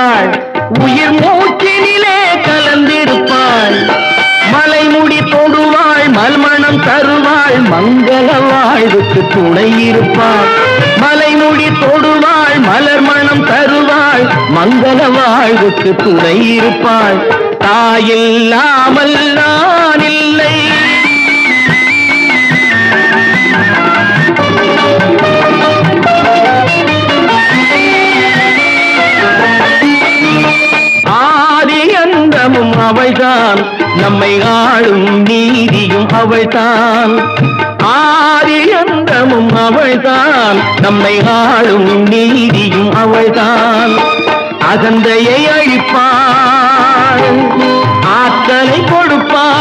கலந்திருப்பாள் உயிர் மூச்சினிலே கலந்திருப்பாள். மலைமுடி தொடுவாள் மல்மணம் தருவாள் மங்கள வாழ்வுக்கு துணை இருப்பாள். மலைமுடி தொடுவாள் மலர் மணம் தருவாள் மங்கள வாழ்வுக்கு துணை இருப்பாள். தாயில்லாம அவள்தான். நம்மை ஆளும் நீதியும் அவள்தான். ஆரியந்தமும் அவள்தான். நம்மை ஆளும் நீதியும் அவள்தான். அகந்தையை அழிப்பாள். ஆற்றலை கொடுப்பாள்.